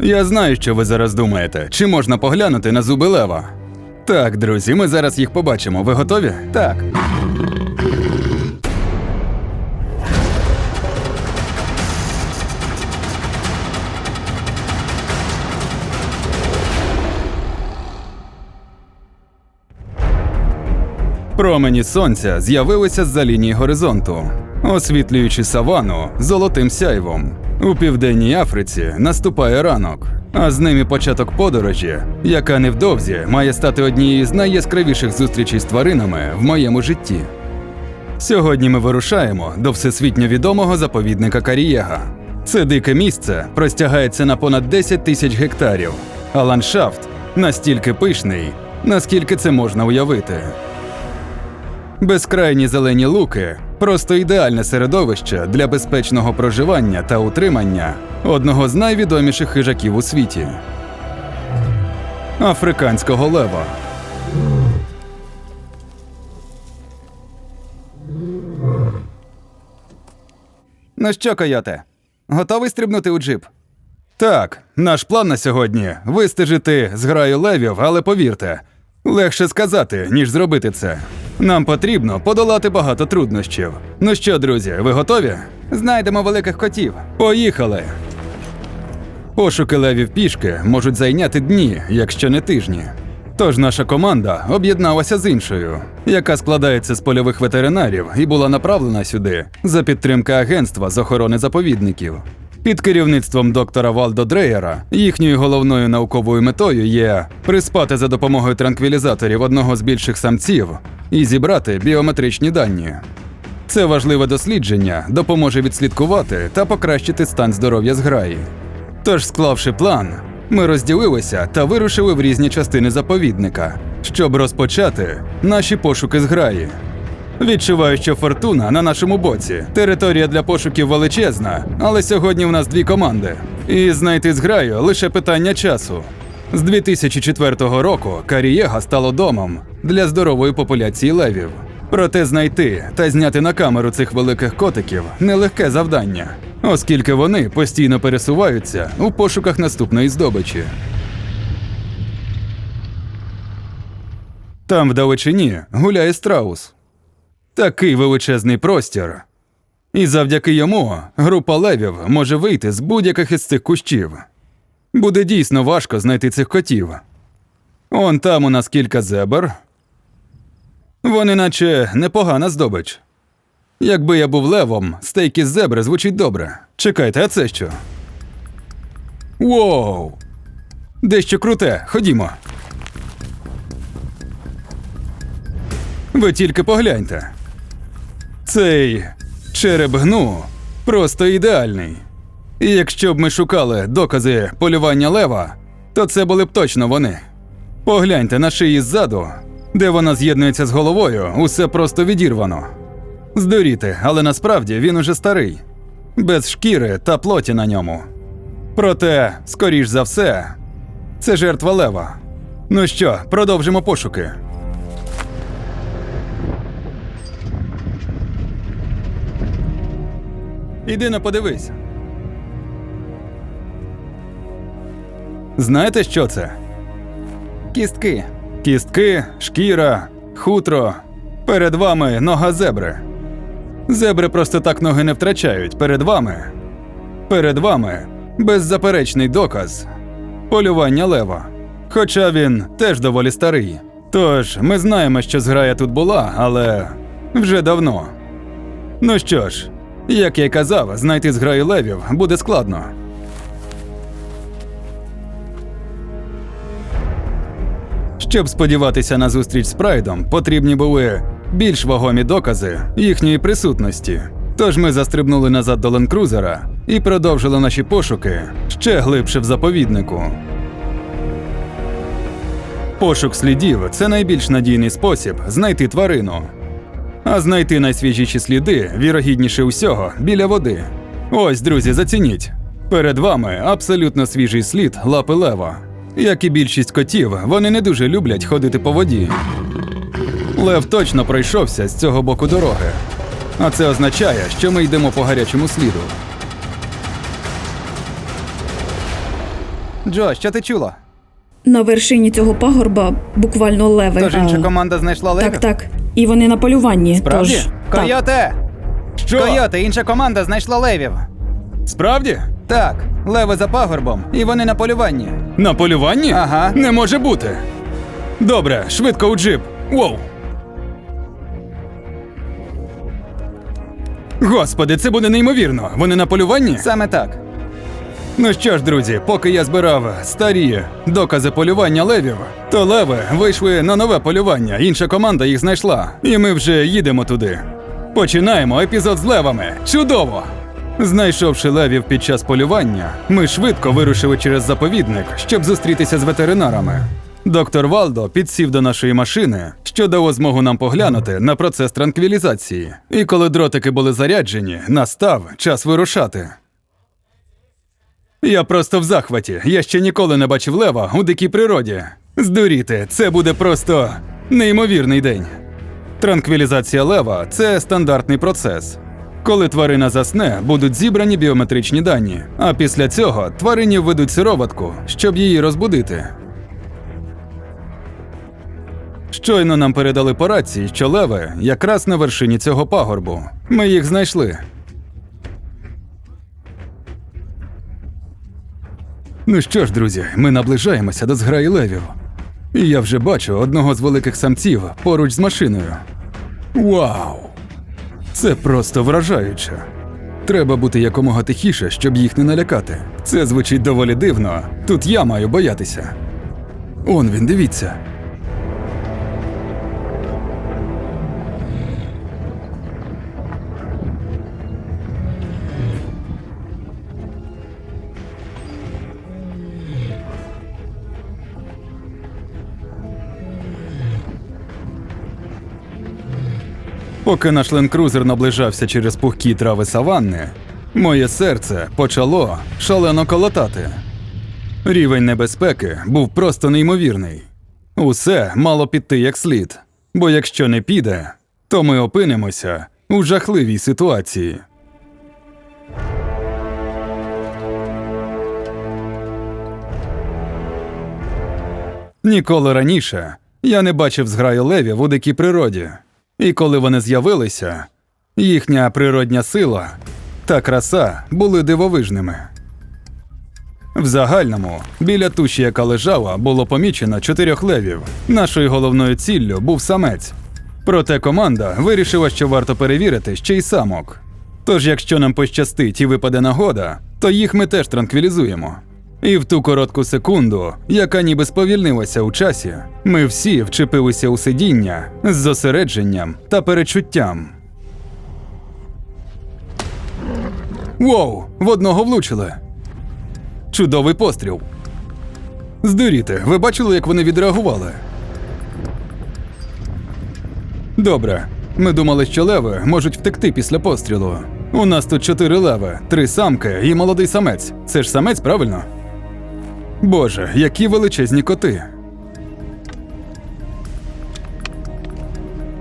Я знаю, що ви зараз думаєте. Чи можна поглянути на зуби лева? Так, друзі, ми зараз їх побачимо. Ви готові? Так. Промені сонця з'явилися з-за лінії горизонту, освітлюючи савану золотим сяйвом. У південній Африці наступає ранок, а з ним і початок подорожі, яка невдовзі має стати однією з найяскравіших зустрічей з тваринами в моєму житті. Сьогодні ми вирушаємо до всесвітньо відомого заповідника Карієга. Це дике місце простягається на понад 10 тисяч гектарів, а ландшафт настільки пишний, наскільки це можна уявити. Безкрайні зелені луки просто ідеальне середовище для безпечного проживання та утримання одного з найвідоміших хижаків у світі африканського лева. Ну що, койоте, готовий стрибнути у джип? Так, наш план на сьогодні вистежити зграю левів, але повірте, легше сказати, ніж зробити це. Нам потрібно подолати багато труднощів. Ну що, друзі, ви готові? Знайдемо великих котів. Поїхали! Пошуки левів пішки можуть зайняти дні, якщо не тижні. Тож наша команда об'єдналася з іншою, яка складається з польових ветеринарів і була направлена сюди за підтримки агентства з охорони заповідників. Під керівництвом доктора Валдо Дрейера їхньою головною науковою метою є приспати за допомогою транквілізаторів одного з більших самців і зібрати біометричні дані. Це важливе дослідження допоможе відслідкувати та покращити стан здоров'я зграї. Тож, склавши план, ми розділилися та вирушили в різні частини заповідника, щоб розпочати наші пошуки зграї. Відчуваю, що фортуна на нашому боці. Територія для пошуків величезна, але сьогодні в нас дві команди. І знайти зграю лише питання часу. З 2004 року Карієга стало домом для здорової популяції левів. Проте знайти та зняти на камеру цих великих котиків нелегке завдання, оскільки вони постійно пересуваються у пошуках наступної здобичі. Там вдалечині гуляє страус. Такий величезний простір. І завдяки йому група левів може вийти з будь-яких із цих кущів. Буде дійсно важко знайти цих котів. Он там у нас кілька зебр. Вони наче непогана здобич. Якби я був левом, стейк із зебри звучить добре. Чекайте, а це що? Воу! Дещо круте, ходімо. Ви тільки погляньте. Цей череп гну просто ідеальний. І якщо б ми шукали докази полювання лева, то це були б точно вони. Погляньте на шиї ззаду, де вона з'єднується з головою, усе просто відірвано. Здуріти, але насправді він уже старий, без шкіри та плоті на ньому. Проте, скоріш за все, це жертва лева. Ну що, продовжимо пошуки. Іди на подивись. Знаєте, що це? Кістки. Кістки, шкіра, хутро. Перед вами нога зебри. Зебри просто так ноги не втрачають. Перед вами. Перед вами беззаперечний доказ полювання лева. Хоча він теж доволі старий. Тож ми знаємо, що зграя тут була, але вже давно. Ну що ж, як я й казав, знайти зграю левів буде складно. Щоб сподіватися на зустріч з Прайдом, потрібні були більш вагомі докази їхньої присутності. Тож ми застрибнули назад до ленкрузера і продовжили наші пошуки ще глибше в заповіднику. Пошук слідів це найбільш надійний спосіб знайти тварину. А знайти найсвіжіші сліди, вірогідніше усього, біля води. Ось, друзі, зацініть. Перед вами абсолютно свіжий слід лапи лева. Як і більшість котів, вони не дуже люблять ходити по воді. Лев точно пройшовся з цього боку дороги. А це означає, що ми йдемо по гарячому сліду. Джо, що ти чула? На вершині цього пагорба буквально леви. Тож інша команда знайшла левів? Так, так. І вони на полюванні. Справді? Тож, так. Койоте! Що? Койоте, інша команда знайшла левів. Справді? Так, леви за пагорбом, і вони на полюванні. На полюванні? Ага. Не може бути. Добре, швидко у джип. Воу. Господи, це буде неймовірно. Вони на полюванні? Саме так. Ну що ж, друзі, поки я збирав старі докази полювання левів, то леви вийшли на нове полювання. Інша команда їх знайшла, і ми вже їдемо туди. Починаємо епізод з левами. Чудово! Знайшовши левів під час полювання, ми швидко вирушили через заповідник, щоб зустрітися з ветеринарами. Доктор Валдо підсів до нашої машини, що дало змогу нам поглянути на процес транквілізації. І коли дротики були заряджені, настав час вирушати. Я просто в захваті. Я ще ніколи не бачив лева у дикій природі. Здуріти, це буде просто неймовірний день. Транквілізація лева це стандартний процес. Коли тварина засне, будуть зібрані біометричні дані, а після цього тварині введуть сироватку, щоб її розбудити. Щойно нам передали по рації, що леви якраз на вершині цього пагорбу. Ми їх знайшли. Ну що ж, друзі, ми наближаємося до зграї левів. І я вже бачу одного з великих самців поруч з машиною. Вау! Це просто вражаюче. Треба бути якомога тихіше, щоб їх не налякати. Це звучить доволі дивно. Тут я маю боятися. Он він, дивіться. Поки наш ленд-крузер наближався через пухкі трави саванни, моє серце почало шалено колотати. Рівень небезпеки був просто неймовірний. Усе мало піти як слід, бо якщо не піде, то ми опинимося у жахливій ситуації. Ніколи раніше я не бачив зграю левів у дикій природі. І коли вони з'явилися, їхня природня сила та краса були дивовижними. В загальному, біля туші, яка лежала, було помічено чотирьох левів. Нашою головною ціллю був самець. Проте команда вирішила, що варто перевірити ще й самок. Тож, якщо нам пощастить і випаде нагода, то їх ми теж транквілізуємо. І в ту коротку секунду, яка ніби сповільнилася у часі, ми всі вчепилися у сидіння з зосередженням та перечуттям. Воу! В одного влучили. Чудовий постріл. Здуріти, ви бачили, як вони відреагували? Добре. Ми думали, що леви можуть втекти після пострілу. У нас тут чотири леви, три самки і молодий самець. Це ж самець, правильно? Боже, які величезні коти.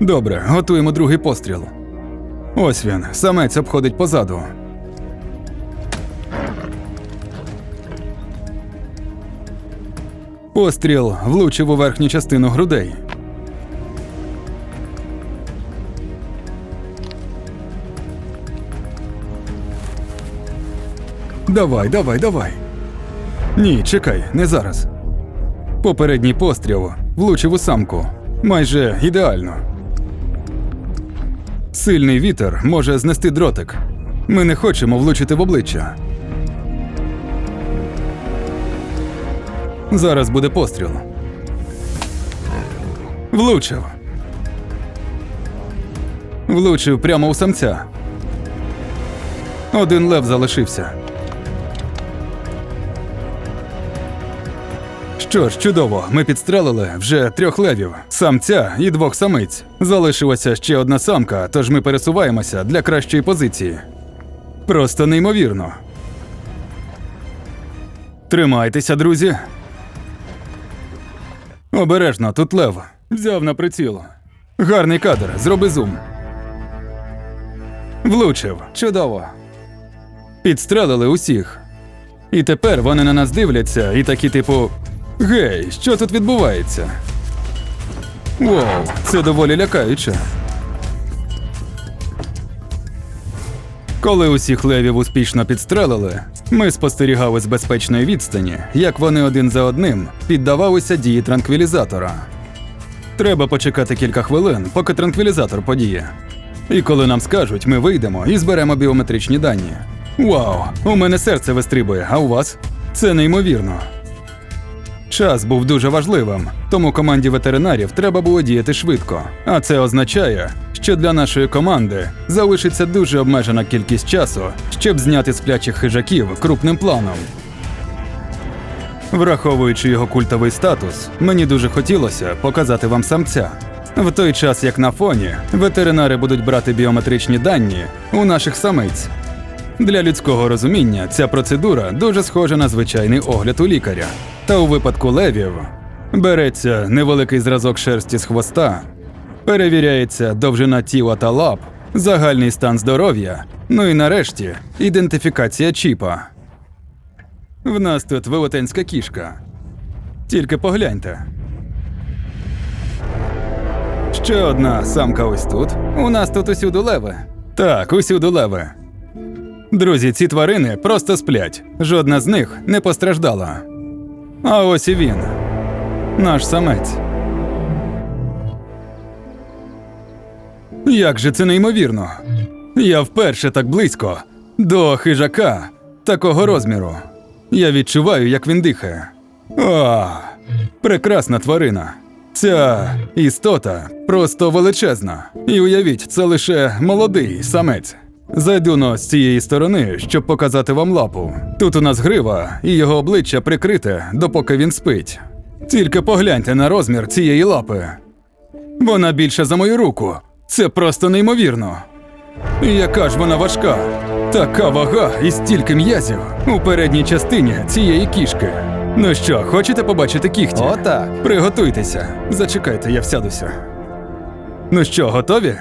Добре, готуємо другий постріл. Ось він, самець обходить позаду. Постріл влучив у верхню частину грудей. Давай, давай, давай. Ні, чекай, не зараз. Попередній постріл влучив у самку. Майже ідеально. Сильний вітер може знести дротик. Ми не хочемо влучити в обличчя. Зараз буде постріл. Влучив. Влучив прямо у самця. Один лев залишився. Що ж, чудово, ми підстрелили вже трьох левів, самця і двох самиць. Залишилася ще одна самка, тож ми пересуваємося для кращої позиції. Просто неймовірно. Тримайтеся, друзі. Обережно, тут лев. Взяв на приціл. Гарний кадр, зроби зум. Влучив. Чудово. Підстрелили усіх. І тепер вони на нас дивляться і такі, типу: Гей, що тут відбувається? Воу, це доволі лякаюче. Коли усіх левів успішно підстрелили, ми спостерігали з безпечної відстані, як вони один за одним піддавалися дії транквілізатора. Треба почекати кілька хвилин, поки транквілізатор подіє. І коли нам скажуть, ми вийдемо і зберемо біометричні дані. Вау, у мене серце вистрибує, а у вас? Це неймовірно. Час був дуже важливим, тому команді ветеринарів треба було діяти швидко. А це означає, що для нашої команди залишиться дуже обмежена кількість часу, щоб зняти сплячих хижаків крупним планом. Враховуючи його культовий статус, мені дуже хотілося показати вам самця. В той час, як на фоні, ветеринари будуть брати біометричні дані у наших самиць. Для людського розуміння ця процедура дуже схожа на звичайний огляд у лікаря. Та у випадку левів береться невеликий зразок шерсті з хвоста, перевіряється довжина тіла та лап, загальний стан здоров'я, ну і нарешті ідентифікація чіпа. В нас тут велетенська кішка. Тільки погляньте. Ще одна самка ось тут. У нас тут усюди леви. Так, усюди леви. Друзі, ці тварини просто сплять. Жодна з них не постраждала. А ось і він. Наш самець. Як же це неймовірно? Я вперше так близько до хижака такого розміру. Я відчуваю, як він дихає. О, прекрасна тварина. Ця істота просто величезна. І уявіть, це лише молодий самець. Зайду но з цієї сторони, щоб показати вам лапу. Тут у нас грива, і його обличчя прикрите, допоки він спить. Тільки погляньте на розмір цієї лапи. Вона більша за мою руку. Це просто неймовірно. І Яка ж вона важка? Така вага і стільки м'язів у передній частині цієї кішки. Ну що, хочете побачити кіхті? Отак. Приготуйтеся. Зачекайте, я всядуся. Ну що, готові?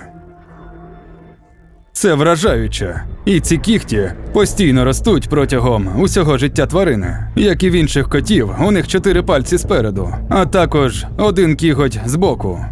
Це вражаюче. І ці кіхті постійно ростуть протягом усього життя тварини. Як і в інших котів, у них чотири пальці спереду, а також один кіготь збоку.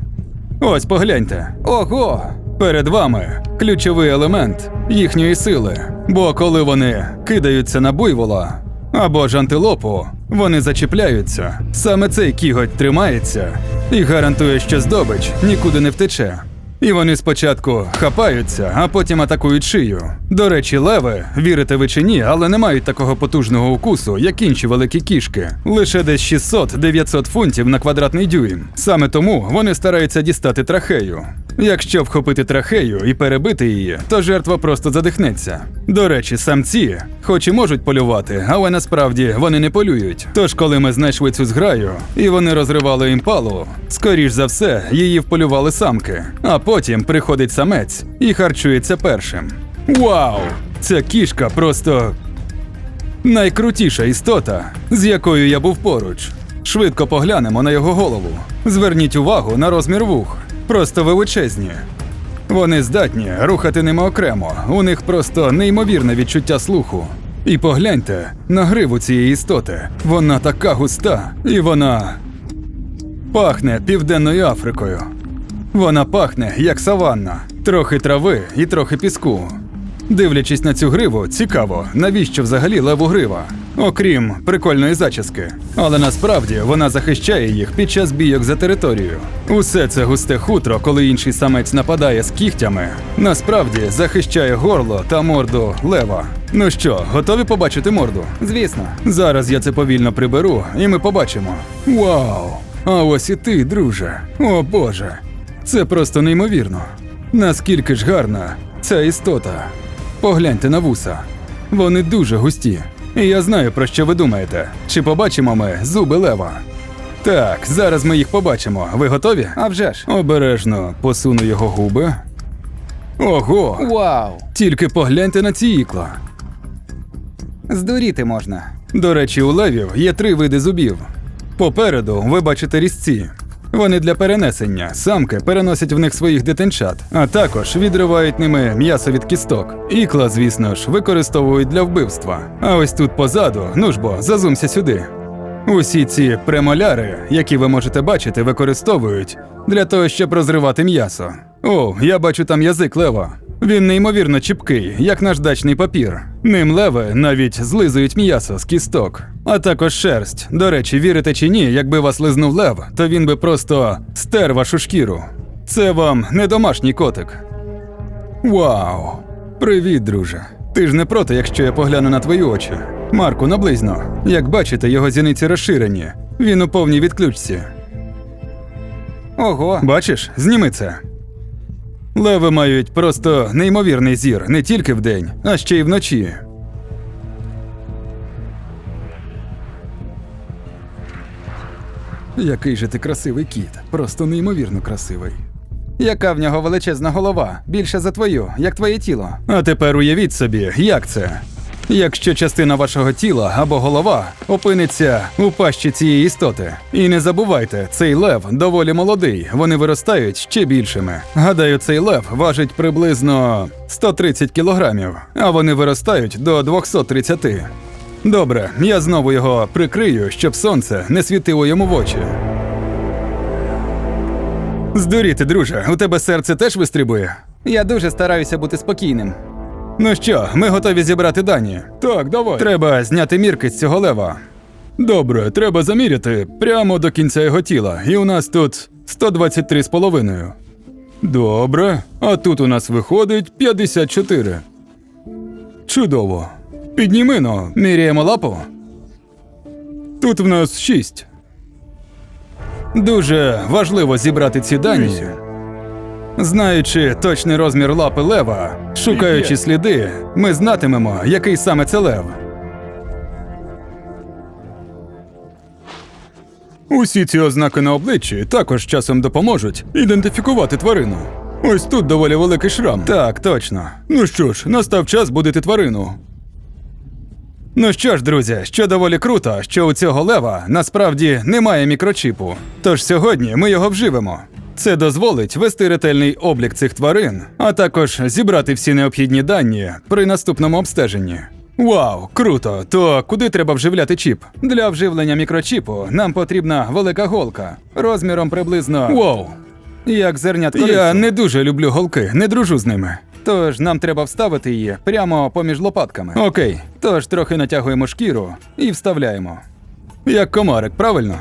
Ось погляньте. Ого! Перед вами ключовий елемент їхньої сили. Бо коли вони кидаються на буйвола або ж антилопу, вони зачіпляються. Саме цей кіготь тримається і гарантує, що здобич нікуди не втече. І вони спочатку хапаються, а потім атакують шию. До речі, леви, вірите ви чи ні, але не мають такого потужного укусу, як інші великі кішки. Лише десь 600-900 фунтів на квадратний дюйм. Саме тому вони стараються дістати трахею. Якщо вхопити трахею і перебити її, то жертва просто задихнеться. До речі, самці, хоч і можуть полювати, але насправді вони не полюють. Тож, коли ми знайшли цю зграю, і вони розривали імпалу, скоріш за все, її вполювали самки. А потім приходить самець і харчується першим. Вау! Ця кішка просто найкрутіша істота, з якою я був поруч. Швидко поглянемо на його голову. Зверніть увагу на розмір вух. Просто величезні. Вони здатні рухати ними окремо. У них просто неймовірне відчуття слуху. І погляньте на гриву цієї істоти. Вона така густа, і вона пахне Південною Африкою. Вона пахне як саванна, трохи трави і трохи піску. Дивлячись на цю гриву, цікаво, навіщо взагалі леву грива, окрім прикольної зачіски. Але насправді вона захищає їх під час бійок за територію. Усе це густе хутро, коли інший самець нападає з кігтями, насправді захищає горло та морду лева. Ну що, готові побачити морду? Звісно. Зараз я це повільно приберу, і ми побачимо. Вау! А ось і ти, друже. О Боже. Це просто неймовірно. Наскільки ж гарна ця істота. Погляньте на вуса. Вони дуже густі. І я знаю, про що ви думаєте. Чи побачимо ми зуби лева? Так, зараз ми їх побачимо. Ви готові? А вже ж. Обережно посуну його губи. Ого! Вау! Тільки погляньте на ці ікла. Здуріти можна. До речі, у левів є три види зубів. Попереду ви бачите різці. Вони для перенесення. Самки переносять в них своїх дитинчат, а також відривають ними м'ясо від кісток. Ікла, звісно ж, використовують для вбивства. А ось тут позаду, ну ж бо, зазумся сюди. Усі ці премоляри, які ви можете бачити, використовують для того, щоб розривати м'ясо. О, я бачу там язик лева. Він неймовірно чіпкий, як наш дачний папір. Ним леви навіть злизують м'ясо з кісток, а також шерсть. До речі, вірите чи ні, якби вас лизнув лев, то він би просто стер вашу шкіру. Це вам не домашній котик. Вау! Привіт, друже. Ти ж не проти, якщо я погляну на твої очі. Марку, наблизно. Як бачите, його зіниці розширені. Він у повній відключці. Ого. Бачиш, зніми це. Леви мають просто неймовірний зір не тільки вдень, а ще й вночі. Який же ти красивий кіт, просто неймовірно красивий. Яка в нього величезна голова, більше за твою, як твоє тіло. А тепер уявіть собі, як це? Якщо частина вашого тіла або голова опиниться у пащі цієї істоти. І не забувайте, цей лев доволі молодий, вони виростають ще більшими. Гадаю, цей лев важить приблизно 130 кілограмів, а вони виростають до 230. Добре, я знову його прикрию, щоб сонце не світило йому в очі. Здуріти, друже, у тебе серце теж вистрибує? Я дуже стараюся бути спокійним. Ну що, ми готові зібрати дані. Так, давай. Треба зняти мірки з цього лева. Добре, треба заміряти прямо до кінця його тіла. І у нас тут 123 з половиною. Добре. А тут у нас виходить 54. Чудово. Підніми но, міряємо лапу. Тут в нас 6. Дуже важливо зібрати ці дані. Знаючи точний розмір лапи лева, шукаючи сліди, ми знатимемо, який саме це лев. Усі ці ознаки на обличчі також часом допоможуть ідентифікувати тварину. Ось тут доволі великий шрам. Так, точно. Ну що ж, настав час будити тварину. Ну що ж, друзі, що доволі круто, що у цього лева насправді немає мікрочіпу. Тож сьогодні ми його вживемо. Це дозволить вести ретельний облік цих тварин, а також зібрати всі необхідні дані при наступному обстеженні. Вау, круто! То куди треба вживляти чіп? Для вживлення мікрочіпу нам потрібна велика голка розміром приблизно. Вау! Як зернятко Я не дуже люблю голки, не дружу з ними. Тож нам треба вставити її прямо поміж лопатками. Окей, Тож трохи натягуємо шкіру і вставляємо. як комарик, правильно?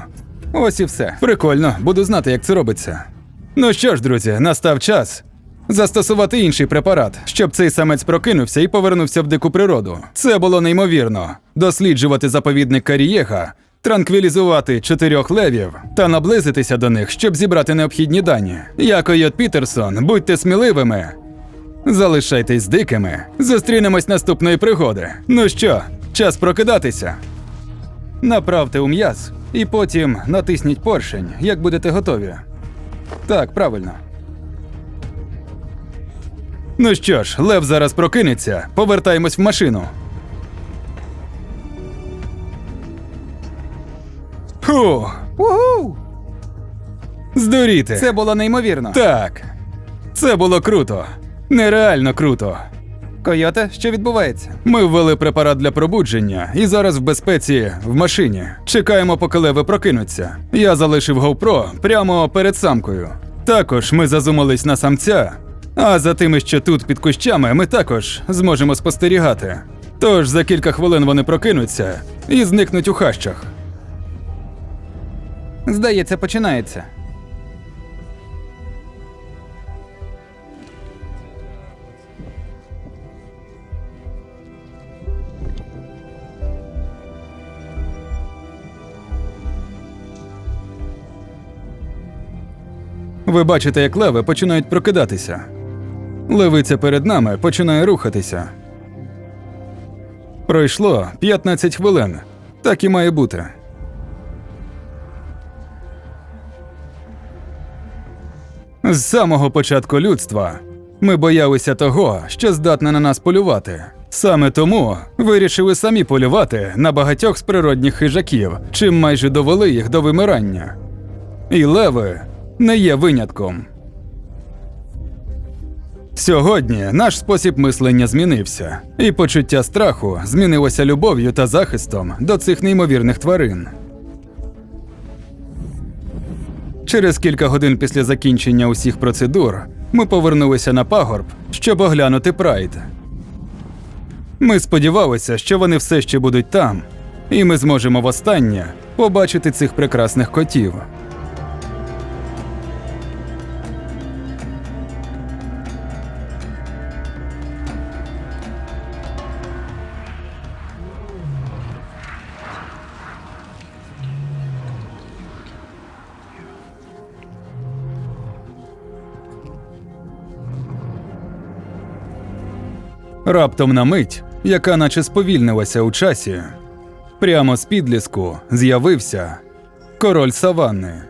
Ось і все. Прикольно, буду знати, як це робиться. Ну що ж, друзі, настав час застосувати інший препарат, щоб цей самець прокинувся і повернувся в дику природу. Це було неймовірно. Досліджувати заповідник Карієга, транквілізувати чотирьох левів та наблизитися до них, щоб зібрати необхідні дані. Я Койот Пітерсон, будьте сміливими. Залишайтесь дикими. Зустрінемось наступної пригоди. Ну що, час прокидатися. Направте у м'яз і потім натисніть поршень, як будете готові. Так, правильно. Ну що ж, Лев зараз прокинеться. Повертаємось в машину. Фу, Угу! здуріти. Це було неймовірно. Так. Це було круто. Нереально круто. Койоте, що відбувається? Ми ввели препарат для пробудження і зараз в безпеці в машині. Чекаємо, поки леви прокинуться. Я залишив GoPro прямо перед самкою. Також ми зазумались на самця, а за тими, що тут під кущами, ми також зможемо спостерігати. Тож за кілька хвилин вони прокинуться і зникнуть у хащах. Здається, починається. Ви бачите, як леви починають прокидатися. Левиця перед нами починає рухатися. Пройшло 15 хвилин. Так і має бути. З самого початку людства ми боялися того, що здатне на нас полювати. Саме тому вирішили самі полювати на багатьох з природних хижаків, чим майже довели їх до вимирання. І леви не є винятком. Сьогодні наш спосіб мислення змінився, і почуття страху змінилося любов'ю та захистом до цих неймовірних тварин. Через кілька годин після закінчення усіх процедур ми повернулися на пагорб, щоб оглянути прайд. Ми сподівалися, що вони все ще будуть там, і ми зможемо востаннє побачити цих прекрасних котів. Раптом на мить, яка наче сповільнилася у часі, прямо з підліску з'явився король саванни.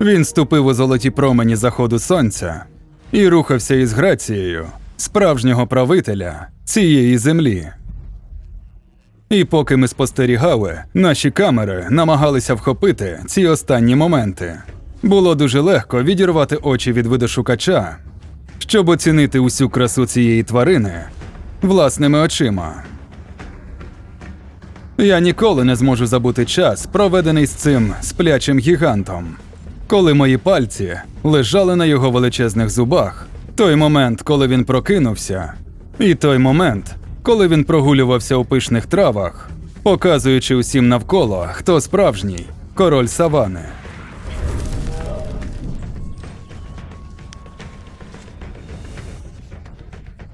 Він ступив у золоті промені заходу сонця і рухався із грацією справжнього правителя цієї землі. І поки ми спостерігали, наші камери намагалися вхопити ці останні моменти. Було дуже легко відірвати очі від видошукача, щоб оцінити усю красу цієї тварини власними очима. Я ніколи не зможу забути час, проведений з цим сплячим гігантом, коли мої пальці лежали на його величезних зубах. Той момент, коли він прокинувся, і той момент, коли він прогулювався у пишних травах, показуючи усім навколо, хто справжній король савани.